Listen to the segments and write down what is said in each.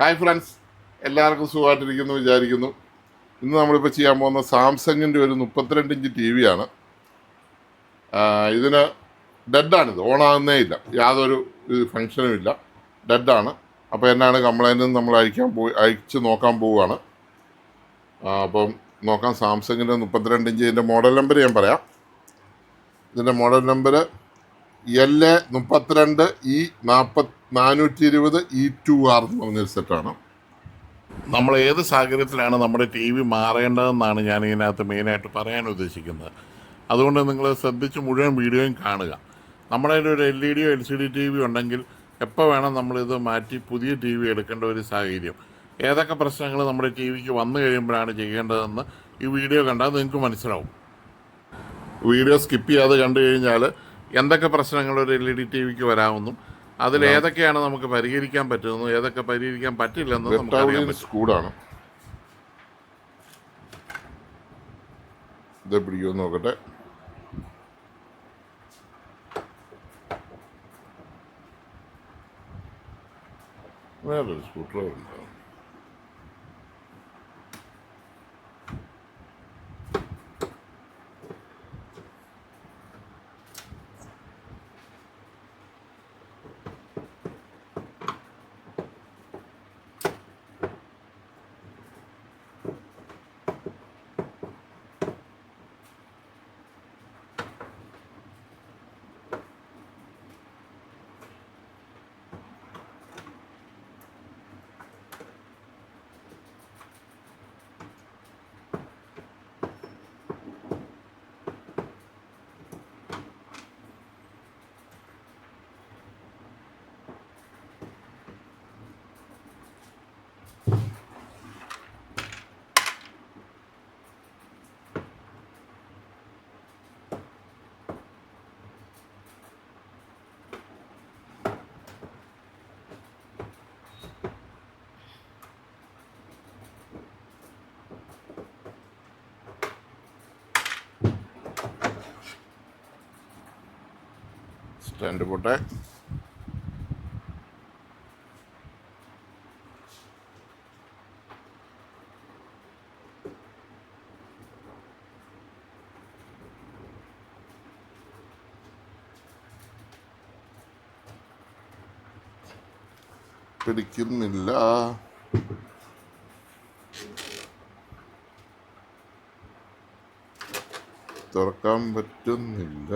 Hi friends. എല്ലാവർക്കും സുഖമായിട്ടിരിക്കുന്നു വിചാരിക്കുന്നു. ഇന്ന് നമ്മളിപ്പോൾ ചെയ്യാൻ പോകുന്ന സാംസങ്ങിന്റെ ഒരു മുപ്പത്തിരണ്ട് ഇഞ്ച് ടി വിയാണ് ഇതിന് ഡെഡാണിത്. ഓണാകുന്നേ ഇല്ല. യാതൊരു ഫങ്ഷനും ഇല്ല. ഡെഡാണ്. അപ്പോൾ എന്നാണ് കംപ്ലൈന്റ് നമ്മൾ അയക്കാൻ പോയി അയച്ച് നോക്കാൻ പോവുകയാണ്. അപ്പം നോക്കാം. സാംസങ്ങിന്റെ മുപ്പത്തിരണ്ട് ഇഞ്ച് ഇതിന്റെ മോഡൽ നമ്പർ ഞാൻ പറയാം. ഇതിന്റെ മോഡൽ നമ്പർ എൽ എ മുപ്പത്തിരണ്ട് ഇ നാൽപ്പത്തി നാനൂറ്റി ഇരുപത് ഇ ടു ആർ എന്ന് പറഞ്ഞൊരു സെറ്റാണ് നമ്മൾ ഏത് സാഹചര്യത്തിലാണ് നമ്മുടെ ടി വി മാറേണ്ടതെന്നാണ് ഞാൻ ഇതിനകത്ത് മെയിനായിട്ട് പറയാൻ ഉദ്ദേശിക്കുന്നത്. അതുകൊണ്ട് നിങ്ങൾ ശ്രദ്ധിച്ച് മുഴുവൻ വീഡിയോയും കാണുക. നമ്മുടെ ഒരു L E deo L C D T V ഉണ്ടെങ്കിൽ എപ്പോൾ വേണം നമ്മളിത് മാറ്റി പുതിയ ടി വി എടുക്കേണ്ട ഒരു സാഹചര്യം? ഏതൊക്കെ പ്രശ്നങ്ങൾ നമ്മുടെ ടി വിക്ക് വന്നു കഴിയുമ്പോഴാണ് ചെയ്യേണ്ടതെന്ന് ഈ വീഡിയോ കണ്ടാൽ നിങ്ങൾക്ക് മനസ്സിലാവും. വീഡിയോ സ്കിപ്പ് ചെയ്യാതെ കണ്ടു കഴിഞ്ഞാൽ എന്തൊക്കെ പ്രശ്നങ്ങൾ ഒരു എൽ ഇ ഡി ടി വിക്ക് വരാമെന്നും അതിൽ ഏതൊക്കെയാണ് നമുക്ക് പരിഹരിക്കാൻ പറ്റുന്നത് ഏതൊക്കെ പരിഹരിക്കാൻ പറ്റില്ലെന്നും നമുക്ക് അറിയാൻ സ്കൂഡാണ് ഇത് പിടിക്കുമോ നോക്കട്ടെ. വേറൊരു സ്കൂട്ടർ ഉണ്ട് സ്റ്റാൻഡ് പോട്ടെ പിടിക്കുന്നില്ല. തുറക്കാൻ പറ്റുന്നില്ല.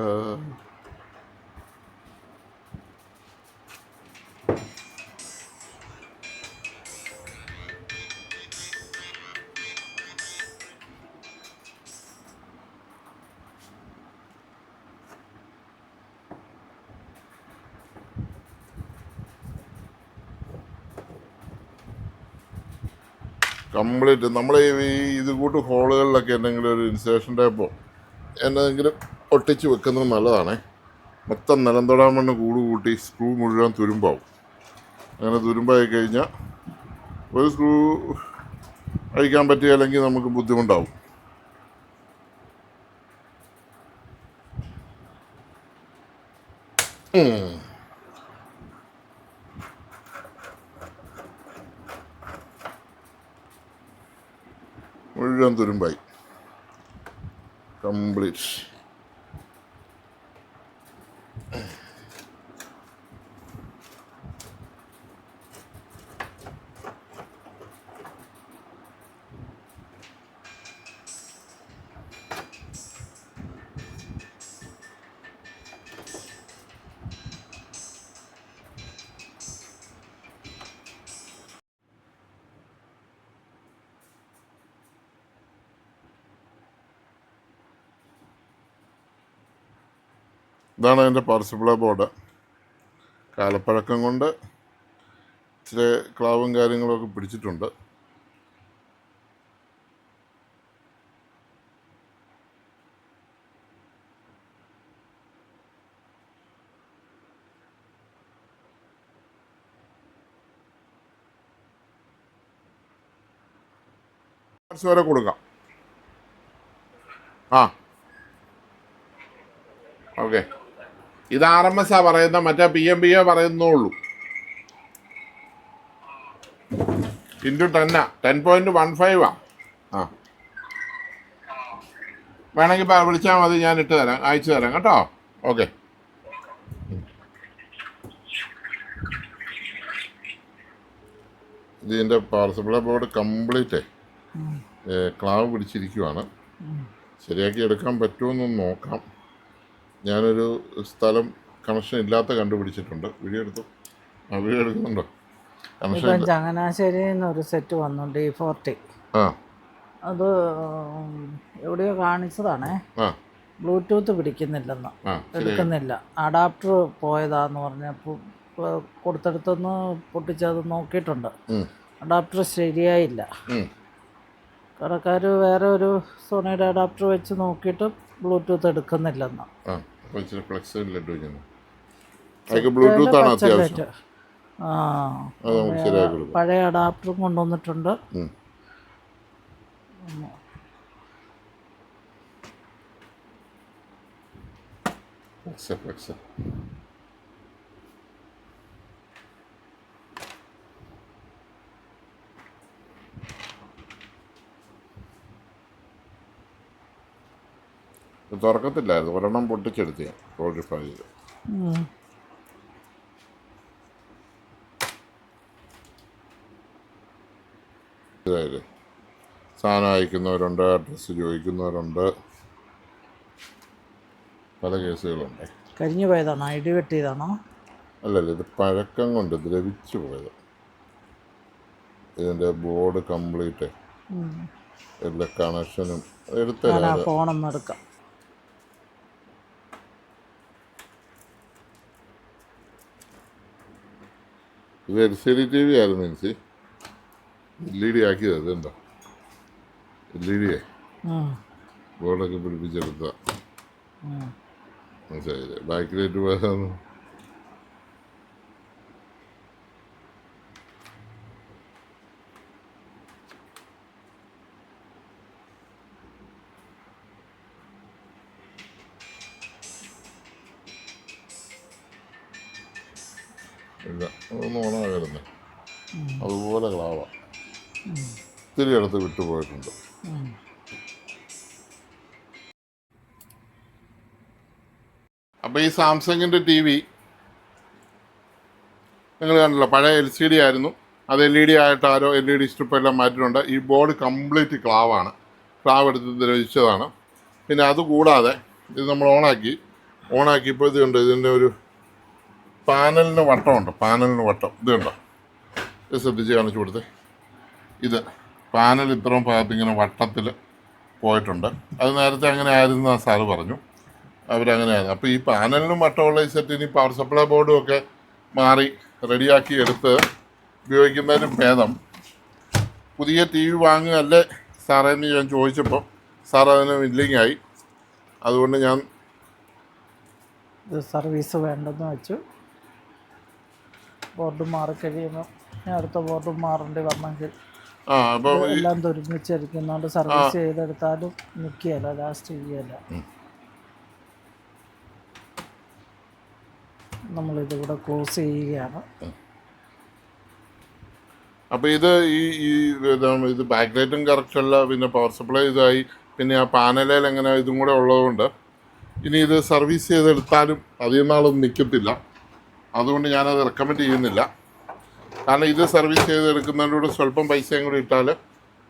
കംപ്ലീറ്റ് നമ്മൾ ഈ ഇത് കൂട്ട് ഹോളുകളിലൊക്കെ എന്തെങ്കിലും ഒരു ഇൻസുലേഷൻ ടൈപ്പോ എന്തെങ്കിലും ഒട്ടിച്ച് വെക്കുന്നത് നല്ലതാണേ. മൊത്തം നിലം തൊടാൻ വേണ്ടി കൂട് കൂട്ടി സ്ക്രൂ മുഴുവൻ തുരുമ്പാവും. അങ്ങനെ തുരുമ്പായി കഴിഞ്ഞാൽ ഒരു സ്ക്രൂ അഴിക്കാൻ പറ്റിയില്ലെങ്കിൽ നമുക്ക് ബുദ്ധിമുട്ടാവും. ഉം. മുഴുവൻ തുരുമ്പായി കംപ്ലീറ്റ് ഇതാണ് അതിന്റെ പാർസിപ്പിള ബോർഡ് കാലപ്പഴക്കം കൊണ്ട് ഇച്ചിരി ക്ലാവും കാര്യങ്ങളൊക്കെ പിടിച്ചിട്ടുണ്ട്. വരെ കൊടുക്കാം. ആ. ഓക്കെ ഇത് ആർ എം എസ് ആ പറയുന്ന മറ്റേ പി എം പി എ പറയുന്നുള്ളൂ ഇന്റു ടെന്നാ ടെൻ പോയിന്റ് വൺ ഫൈവാ ആ. വേണമെങ്കിൽ വിളിച്ചാൽ മതി ഞാൻ ഇട്ട് തരാം അയച്ചു തരാം കേട്ടോ. ഓക്കെ ഇതിന്റെ പവർ സപ്ലൈ ബോർഡ് കംപ്ലീറ്റ് ക്ലാവ് പിടിച്ചിരിക്കുവാണ്. ശരിയാക്കി എടുക്കാൻ പറ്റുമെന്ന് നോക്കാം. ഞാനൊരു സ്ഥലം കണക്ഷൻ ഇല്ലാത്ത കണ്ടുപിടിച്ചിട്ടുണ്ട്. വീഡിയോ എടുത്തു. ആ വീഡിയോ എടുക്കുന്നുണ്ടോ? കണക്ഷൻ ഇപ്പം ചങ്ങനാശ്ശേരിയിൽ നിന്ന് ഒരു സെറ്റ് വന്നു ഈ ഫോർട്ടി. ആ. അത് എവിടെയോ കാണിച്ചതാണേ. ആ. ബ്ലൂടൂത്ത് പിടിക്കുന്നില്ലെന്ന്. ആ ശരി എടുക്കുന്നില്ല. അഡാപ്റ്റർ പോയതാന്ന് പറഞ്ഞപ്പോൾ കൊടുത്തെടുത്തൊന്ന് പൊട്ടിച്ചത് നോക്കിയിട്ടുണ്ട്. ഉം, അഡാപ്റ്റർ ശരിയായില്ല. ഉം. കടക്കാർ വേറെ ഒരു സോണിയുടെ അഡാപ്റ്റർ വെച്ച് നോക്കിയിട്ട് ബ്ലൂടൂത്ത് എടുക്കുന്നില്ലെന്ന്. ആ. അപ്പോൾ ഫ്ലെക്സ് ലഡു ചെയ്യുന്നു അതൊക്കെ ബ്ലൂടൂത്ത് ആണ് അത്യാവശ്യം. ആ അത് നമുക്ക് ശരിയാക്കി കൊടുക്കാം. പഴയ അഡാപ്റ്ററും കൊണ്ടുവന്നിട്ടുണ്ട്. ഉം. ഫ്ലെക്സ് ഫ്ലെക്സ് തുറക്കത്തില്ലായിരുന്നു ഒരെണ്ണം പൊട്ടിച്ചെടുത്തിയ ഞാൻ ഫ്രൈ ചെയ്ത് സാധനം അയക്കുന്നവരുണ്ട് അഡ്രസ്സ് ചോദിക്കുന്നവരുണ്ട്. പല കേസുകളുണ്ട്. കരിഞ്ഞു പോയതാണോ? ഇടി വെട്ടിയതാണോ? അല്ലല്ല ഇത് പഴക്കം കൊണ്ട് ദ്രവിച്ചു പോയത്. ഇതിന്റെ ബോർഡ് കംപ്ലീറ്റ്. എല്ലാ കണക്ഷനും ഞാൻ ഫോണൊന്നും എടുക്കാം. ഇത് L C D T V ആയിരുന്നു എനിക്ക്. എൽ ഇ ഡി ആക്കിയത് അതെന്താ എൽ ഇ ഡിയെ ബോർഡൊക്കെ പിടിപ്പിച്ചെടുത്ത. മനസ്സിലായില്ലേ? ബാക്കിലേക്ക് പോയതാണ് ഇല്ല അതൊന്നും ഓണാകരുന്നേ അതുപോലെ ക്ലാവ ഇത്തിരി അടുത്ത് വിട്ടുപോയിട്ടുണ്ട് അപ്പം അപ്പോൾ ഈ സാംസങ്ങിന്റെ ടി വി നിങ്ങൾ കണ്ടല്ലോ പഴയ എൽ സി ഡി ആയിരുന്നു. അത് എൽ ഇ ഡി ആയിട്ട് ആരോ എൽ ഇ ഡി സ്ട്രിപ്പ് എല്ലാം മാറ്റിയിട്ടുണ്ട്. ഈ ബോർഡ് കംപ്ലീറ്റ് ക്ലാവാണ് ക്ലാവ് എടുത്ത് ദ്രവിച്ചതാണ്. പിന്നെ അതുകൂടാതെ ഇത് നമ്മൾ ഓണാക്കി. ഓണാക്കിയപ്പോൾ ഇത് കണ്ടു ഇതിന്റെ ഒരു പാനലിന് വട്ടമുണ്ട് പാനലിന് വട്ടം. ഇത് കണ്ടോ? ഇത് ശ്രദ്ധിച്ച് കാണിച്ചു കൊടുത്തേ. ഇത് പാനൽ ഇത്രയും ഭാഗത്ത് ഇങ്ങനെ വട്ടത്തിൽ പോയിട്ടുണ്ട്. അത് നേരത്തെ അങ്ങനെ ആയിരുന്നു ആ സാറ് പറഞ്ഞു. അവരങ്ങനെയാണ് അപ്പോൾ ഈ പാനലിനും വട്ടമുള്ള ഈ സെറ്റ് ഇനി പവർ സപ്ലൈ ബോർഡും ഒക്കെ മാറി റെഡിയാക്കി എടുത്ത് ഉപയോഗിക്കുന്നതിനും ഭേദം. പുതിയ ടി വി വാങ്ങുകയല്ലേ സാറേ ഞാൻ ചോദിച്ചപ്പോൾ സാർ അതിന് വില്ലിങ് ആയി. അതുകൊണ്ട് ഞാൻ സർവീസ് വേണ്ടെന്ന് വെച്ചു. ബോർഡ് മാറി കഴിയുമ്പോൾ ഞാൻ അടുത്ത ബോർഡ് മാറേണ്ടി വന്നെങ്കിൽ എല്ലാം തുരുമ്പിച്ചിരിക്കുന്നതുകൊണ്ട് സർവീസ് ചെയ്തെടുത്താലും നിൽക്കുകയല്ല. ലാസ്റ്റ് ചെയ്യുകയല്ല. നമ്മളിതിവിടെ ക്ലോസ് ചെയ്യുകയാണ്. അപ്പോൾ ഇത് ഈ ഈ ഇത് ബാക്ക് ലൈറ്റും കറക്റ്റ് അല്ല. പിന്നെ പവർ സപ്ലൈ ഇതായി. പിന്നെ ആ പാനലിൽ എങ്ങനെ ഇതും കൂടെ ഉള്ളതുകൊണ്ട് ഇനി ഇത് സർവീസ് ചെയ്തെടുത്താലും അധികം നാളൊന്നും നിൽക്കത്തില്ല. അതുകൊണ്ട് ഞാനത് റെക്കമെൻഡ് ചെയ്യുന്നില്ല. കാരണം ഇത് സർവീസ് ചെയ്തെടുക്കുന്നതിലൂടെ സ്വല്പം പൈസയും കൂടി ഇട്ടാൽ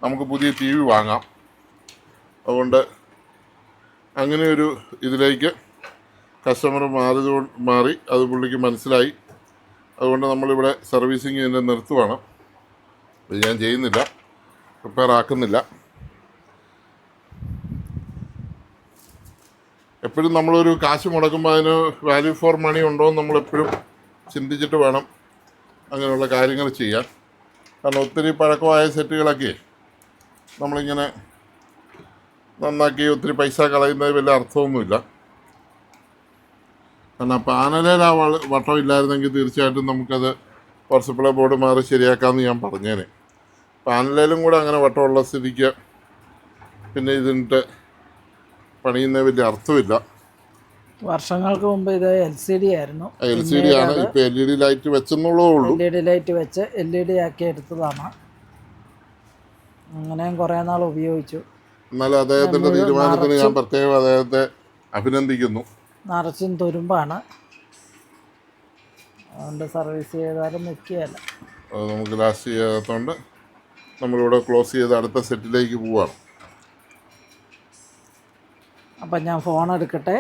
നമുക്ക് പുതിയ ടി വി വാങ്ങാം. അതുകൊണ്ട് അങ്ങനെയൊരു ഇതിലേക്ക് കസ്റ്റമർ മാറിയത് മാറി അത് പുള്ളിക്ക് മനസ്സിലായി. അതുകൊണ്ട് നമ്മളിവിടെ സർവീസിങ് ഇതിന്റെ നിർത്തുവാണ്. ഇത് ഞാൻ ചെയ്യുന്നില്ല. റിപ്പയർ ആക്കുന്നില്ല. എപ്പോഴും നമ്മളൊരു കാശ് മുടക്കുമ്പോൾ അതിന് വാല്യൂ ഫോർ മണി ഉണ്ടോ എന്ന് നമ്മളെപ്പോഴും ചിന്തിച്ചിട്ട് വേണം അങ്ങനെയുള്ള കാര്യങ്ങൾ ചെയ്യാൻ. കാരണം ഒത്തിരി പഴക്കമായ സെറ്റുകളൊക്കെ നമ്മളിങ്ങനെ നന്നാക്കി ഒത്തിരി പൈസ കളയുന്നതിൽ വലിയ അർത്ഥമൊന്നുമില്ല. കാരണം പാനലിൽ ആ വട്ടം ഇല്ലായിരുന്നെങ്കിൽ തീർച്ചയായിട്ടും നമുക്കത് വർഷപ്പിള ബോർഡ് മാറി ശരിയാക്കാമെന്ന് ഞാൻ പറഞ്ഞേനെ. പാനലിലും കൂടെ അങ്ങനെ വട്ടമുള്ള സ്ഥിതിക്ക് പിന്നെ ഇതിനിട്ട് പണിയുന്ന വലിയ അർത്ഥമില്ല. വർഷങ്ങൾക്ക് മുമ്പ് ഇത് എൽ സി ഡി ആയിരുന്നു. എൽ സി ഡി ആണ്. ഇപ്പൊ എൽ ഇ ഡി ലൈറ്റ് വെച്ചെന്നുള്ളതേ ഉള്ളൂ. എൽ ഇ ഡി ലൈറ്റ് വെച്ച് എൽ ഇ ഡി ആക്കി എടുത്തതാണ്. അങ്ങനെയും കുറേ നാൾ ഉപയോഗിച്ചു. എന്നാലും അദ്ദേഹത്തിന്റെ തീരുമാനത്തിന് ഞാൻ പ്രത്യേകം അദ്ദേഹത്തെ അഭിനന്ദിക്കുന്നു. നിറച്ചും തുരുമ്പാണ്. അതുകൊണ്ട് സർവീസ് ചെയ്താലും നിൽക്കുകയല്ല. നമുക്ക് ലാസ്റ്റ് ചെയ്യാത്തതുകൊണ്ട് നമ്മളിവിടെ ക്ലോസ് ചെയ്ത് അടുത്ത സെറ്റിലേക്ക് പോവാണ്. അപ്പം ഞാൻ ഫോൺ എടുക്കട്ടെ?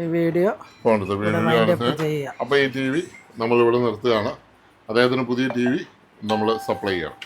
ഈ വീഡിയോ ഫോൺ അപ്പോൾ ഈ ടി വി നമ്മളിവിടെ നിർത്തുകയാണ്. അദ്ദേഹത്തിന് പുതിയ ടി വി നമ്മൾ സപ്ലൈ ചെയ്യണം.